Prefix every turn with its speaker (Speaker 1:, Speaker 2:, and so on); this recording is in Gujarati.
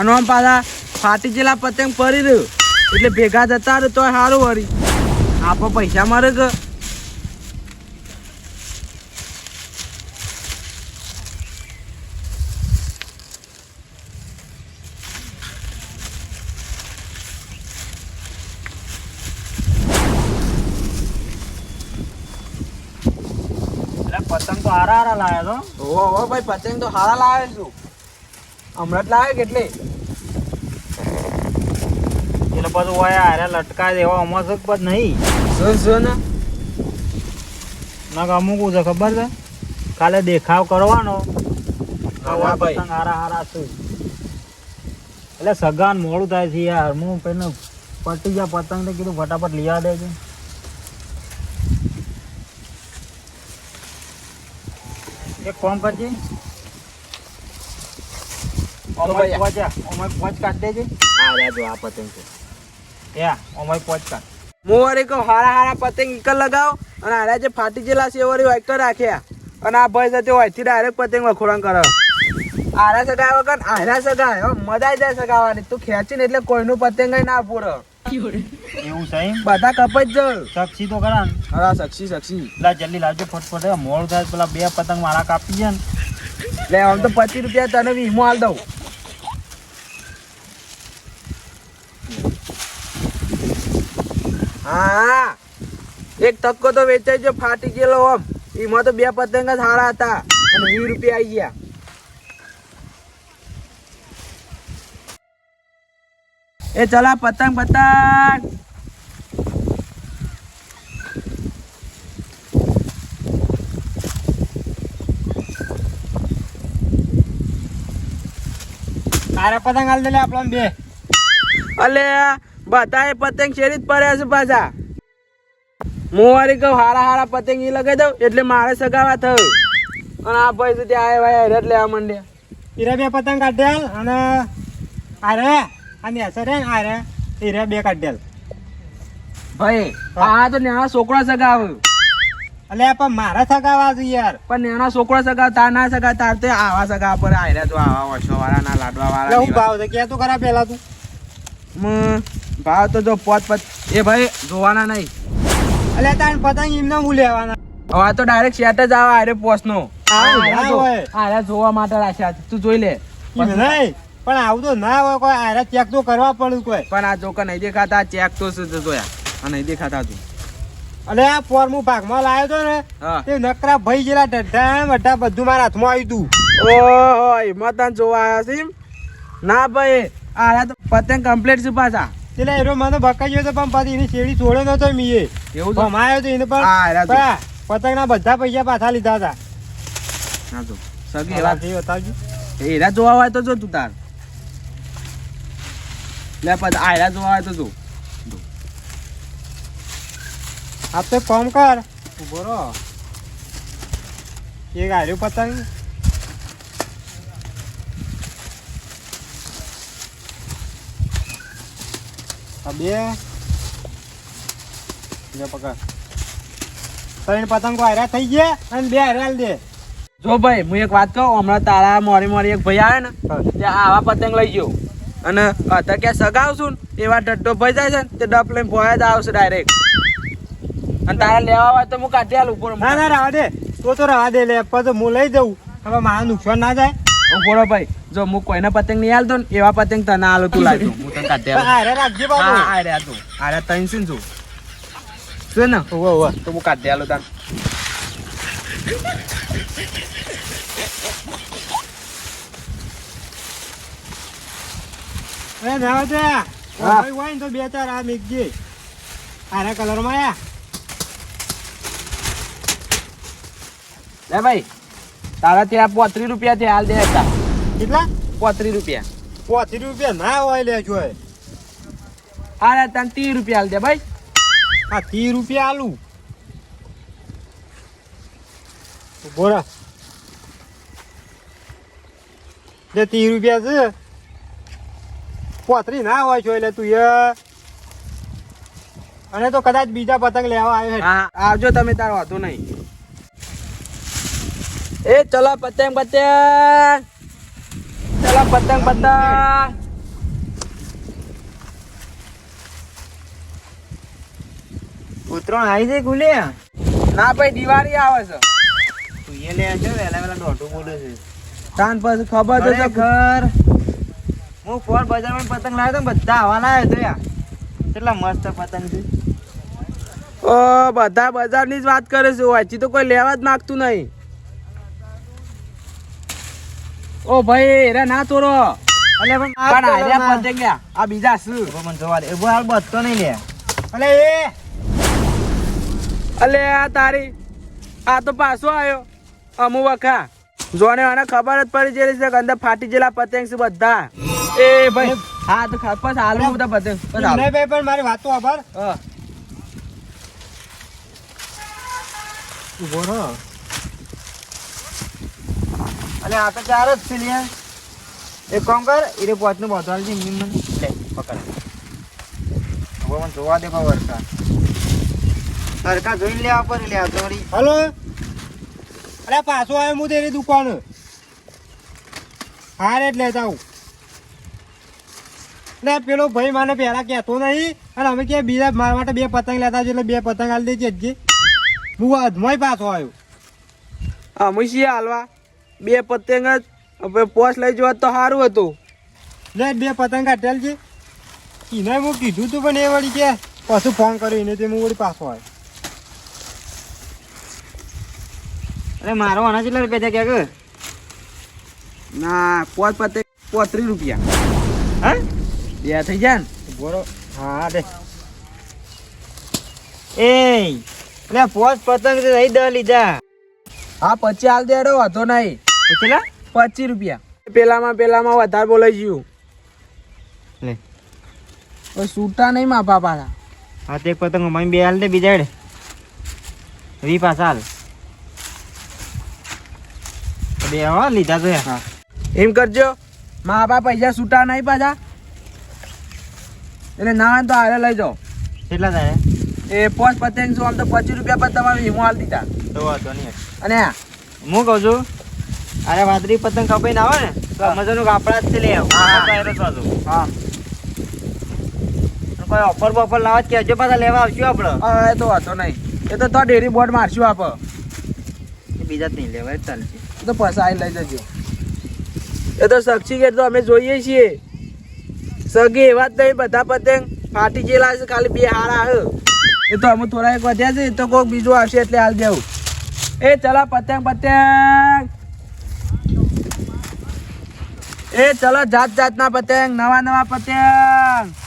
Speaker 1: અને આમ પાછા ફાટી ગયેલા પતંગ પડી રહ્યું. એટલે ભેગા જતા રહે તો સારું વળી. આપો પૈસા મારે કે
Speaker 2: પતંગ તો હારા હારા લાવ્યા તો
Speaker 1: ઓહો ભાઈ પતંગ તો હારા લાવે છું. હમણાં જ લાવે કેટલે?
Speaker 2: એટલે બધું હોય હારે લટકા દેવા અમસ પણ નહીં.
Speaker 1: શું શું ને?
Speaker 2: ના અમુક છે ખબર છે? કાલે દેખાવ કરવાનો. પતંગ હારા હારા છે. એટલે સગાન મોડું થાય છે યાર. હું પેલો પટી ગયા પતંગ ને કીધું ફટાફટ લઈ આવવા છે એક કોમ કરજે. પોચ કાઢ દેજે. આ પતંગ છે. યા અમાય પોચ કાઢ.
Speaker 1: હું વળી હારા હારા પતંગ એક લગાવો અને હારા જે ફાટી ગયેલા છે રાખ્યા અને આ ભાઈ સાથે હોયથી ડાયરેક્ટ પતંગ વખોડણ કરે. હારા સગાય વગર હારા સગાય મજા જાય સગાવાની. તું ખેંચીને એટલે કોઈનું પતંગ ના પૂરો
Speaker 2: એવું છે
Speaker 1: બધા કપાઈ જ
Speaker 2: સક્ષી તો કરા
Speaker 1: હા સક્ષી સક્ષી.
Speaker 2: લા જલ્દી લાવજો ફટફટ. મોડું થાય પેલા બે પતંગ મારા કાપી જાય ને.
Speaker 1: લે આમ તો પચીસ રૂપિયા તને વીમો આલ દઉં. હા. એક તક્કો તો વેચાઈ ગયો, ફાટી ગયેલો આમ એમાં તો બે પતંગ જ સારા હતા. અને વીસ રૂપિયા આવી ગયા. એ ચલા પતંગ પતંગ.
Speaker 2: તારા પતંગ હાલ દે આપણને બે.
Speaker 1: અલે બધાએ પતંગ શેરી જ પડ્યા છે પાછા. હું વારી કહું હારા હારા પતંગ એ લગાવી દઉં એટલે મારે સગાવા થયું. અને આ ભાઈ સુધી આય ભાઈ હેરત લેવા માંડ્યા.
Speaker 2: હીરા બે પતંગ કાઢેલ અને આરે અને અસર આરે હીરા બે કાઢેલ.
Speaker 1: ભાઈ આ તો નાના છોકરા સગાવ
Speaker 2: એટલે પણ મારા સગાવા છે યાર.
Speaker 1: પણ નાના છોકરા સગાવ તાર ના સગા તાર તે આવા સગા પર આયરા તો આવા વર્ષો વાળા ના લાડવા
Speaker 2: વાળા હું ભાવ છે કે તું ખરા પેલા તું.
Speaker 1: ભાવ તો જો પોત પત એ ભાઈ જોવાના નહીં.
Speaker 2: એટલે તાન પતંગ એમને હું લેવાના.
Speaker 1: હવે તો ડાયરેક્ટ શેટ જ આવે આરે પોસનો જો- જોવા માટે રાખ્યા. તું જોઈ લે.
Speaker 2: નહીં પણ આવું તો ના હોય કોઈ આરે ચેક તો કરવા પડ્યું કોઈ.
Speaker 1: પણ આ જોકા નહીં દેખાતા ચેક તો જોયા. આ નહીં દેખાતા તું
Speaker 2: અને આ ફોર્મું ભાગમાં લાવ્યો તો ને તે નકરા ભાઈ જેલા ઢઢા બધા બધું મારા હાથમાં આવ્યું તું.
Speaker 1: ઓહો એમાં તને જોવા આવ્યા છે ના ભાઈ આ તો પતંગ કમ્પ્લીટ છે પાછા.
Speaker 2: એટલે એનો મને બકાઈ તો પણ પાછી એની શેરડી છોડ્યો નતો મીએ.
Speaker 1: એવું
Speaker 2: તો એને પણ. પતંગના બધા પૈસા પાછા લીધા હતા.
Speaker 1: ના સગી એવા.
Speaker 2: થઈ બતાવજો.
Speaker 1: એરા જોવા હોય તો જો તું તાર. લે પછી આયરા જોવા હોય તો જો.
Speaker 2: આપ તો કોમ કર. ઊભો રહો. એક આર્યું પતંગ. આ બે લે પકડ. ત્રણ પતંગો હાર્યા થઈ ગયા અને બે હાર્યા દે
Speaker 1: જો ભાઈ હું એક વાત કહું હમણાં તારા મોરી મોરી એક ભાઈ આવે ને ત્યાં આવા પતંગ લઈ ગયો. અને અત્યારે ક્યાં સગાવશું ને એવા ડટ્ટો ભાઈ જાય છે ને તે ડપ લઈને ભોયા જ આવશે ડાયરેક્ટ અને તારા લેવા હોય તો હું કાઢી આલું ઉપર
Speaker 2: ના ના રાવા દે. તો તો રાવા દે લે. પછી હું લઈ જઉં. હવે મારા નુકસાન ના જાય.
Speaker 1: બોલો ભાઈ. જો હું કોઈને પતંગ નહીં હાલતો ને એવા પતંગ તને હાલું તું તને કાઢી
Speaker 2: હારે
Speaker 1: હા
Speaker 2: બાબુ
Speaker 1: આ તું આ રહ્યા ત્રણ છે ને તું છે ને
Speaker 2: ઓવો ઓવો
Speaker 1: તો હું કાઢી આલું તને
Speaker 2: એ ના દે ભાઈ તો બે ચાર આ મેકજે આરા કલરમાં આયા
Speaker 1: લે ભાઈ તારા ત્યાં પોત્રી રૂપિયા થી હાલ દે હતા
Speaker 2: કેટલા
Speaker 1: પોત્રી રૂપિયા
Speaker 2: પોત્રીસ રૂપિયા ના હોય લે જોય.
Speaker 1: આ તને ત્રીસ રૂપિયા આલ દે ભાઈ.
Speaker 2: આ ત્રીસ રૂપિયા આલું. બોરા જે ત્રીસ રૂપિયા છે. પોત્રી ના હોય છો એટલે તું એ. અને તો કદાચ બીજા પતંગ લેવા આવ્યો છે.
Speaker 1: હા આવજો તમે તારો વાંધો નહીં. એ ચલો પતંગ પતંગ. પતંગ પતંગ પતંગ
Speaker 3: ઉત્તરાયણ આવી છે ગુલે?
Speaker 1: ના ભાઈ દિવાળી આવે છે.
Speaker 3: તું એ લે છે વેલા વેલા દોઢું બોલે છે.
Speaker 1: તાન પછી ખબર તો છે.
Speaker 3: ઘર. હું ફોર બજારમાં પતંગ લાવ્યો તો બધા હવા લાવ્યો તો યાર કેટલા મસ્ત પતંગ છે.
Speaker 1: ઓ બધા બજારની જ વાત કરે છે. વાંચી તો કોઈ લેવા જ માગતું નહીં. ઓ ભાઈ એરા ના તોરો.
Speaker 3: અલે પણ આ
Speaker 1: પણ આર્યા
Speaker 3: કલરમાં-
Speaker 1: પતંગ લ્યા. આ બીજા
Speaker 3: સુ મને જોવા દે. ઊભો હાલ બધતો નહીં લે. અલે એ.
Speaker 1: અલે આ તારી આ તો પાછો આવ્યો અમુ વખા. જોને આને ખબર જ પડી જેલી છે અંદર ફાટી જેલા પતંગ છે બધા. એ ભાઈ. હા તો બસ હાલ બધા પતંગ. બસ હાલ.
Speaker 3: નહીં ભાઈ પણ મારી વાતો આભાર
Speaker 1: હા.
Speaker 3: ઊભો રહો. અલે આ તો ચાર જ છે લ્યા. એક કામ કર એ પોચનું બોતલ છે એમની મને. લે પકડ. હવે મને જોવા દે કોઈ વરસા સરખા જોઈને લેવા પર લે તો વળી
Speaker 2: હલો? અરે પાછો આવ્યો હું તેરી દુકાન. હાર લેતા આવું. ને પેલો ભાઈ મને પહેલા કહેતો નહીં અને અમે કે બીજા મારા માટે બે પતંગ લેતા છે એટલે બે પતંગ હાલ દેજે જ હું અધમોય પાછો આવ્યો.
Speaker 1: અમે છીએ હાલવા. બે પતંગ જ. હવે પોસ લઈ જવા તો સારું હતું.
Speaker 2: લે બે પતંગ કાઢેલ છે એને હું કીધું તું પણ એ વળી કે પાછું ફોન કર્યો એને તે હું વળી પાછો આવ્યો.
Speaker 3: અરે મારો આના કેટલા રૂપિયા થયા કે?
Speaker 1: ના પોસ પતંગ પોત્રીસ રૂપિયા.
Speaker 3: હા?
Speaker 1: બે થઈ જાય ને.
Speaker 2: બોલો. હા દે
Speaker 3: એ એટલે પોચ પતંગ લઈ દ દસ લીધા.
Speaker 1: હા પછી હાલ દેડો વાંધો નહીં.
Speaker 3: કેટલા
Speaker 1: પચીસ રૂપિયા. પેલામાં પેલામાં વધારે બોલાઈ ગયું
Speaker 3: લે.
Speaker 1: છૂટા નહીં માપા પાછા.
Speaker 3: હા તે પતંગ અમારી બે હાલ દે બીજા હેડે વી પાછા હાલ. બે હા લીધા તો હા.
Speaker 1: એમ કરજો. મા બાપ પૈસા છૂટા નહીં પાછા. એટલે ના તો હારે લઈ જાઓ.
Speaker 3: કેટલા થાય?
Speaker 1: એ પોચ પતંગ શું આમ તો પચીસ રૂપિયા પર તમારે વીમો હાલ દીધા.
Speaker 3: તો વાંધો નહીં.
Speaker 1: અને
Speaker 3: હું કહું છું અરે વાદળી પતંગ કપાઈને આવે ને તો મજાનું કાપડા જ છે લે આવ.
Speaker 1: હા,
Speaker 3: કોઈ ઓફર બફર લાવવા જ કહેજો પાછા લેવા આવશું આપણે
Speaker 1: હા એ તો વાંધો નહીં. એ તો તો ડેરી બોર્ડ મારશું આપ.
Speaker 3: બીજા નહીં લેવા એ જ ચાલશે
Speaker 1: તો પછી આવીને લઈ જજો. એ તો કે તો અમે જોઈએ છીએ. સગી એવા જ નહીં બધા પતંગ ફાટી ગયેલા છે ખાલી બે હારા હે એ તો અમે થોડા એક વધ્યા છે એ તો કોઈક બીજું આવશે એટલે હાલ દેવું. એ ચલા પતંગ પતંગ. એ ચલો જાત જાતના પતંગ નવા નવા પતંગ.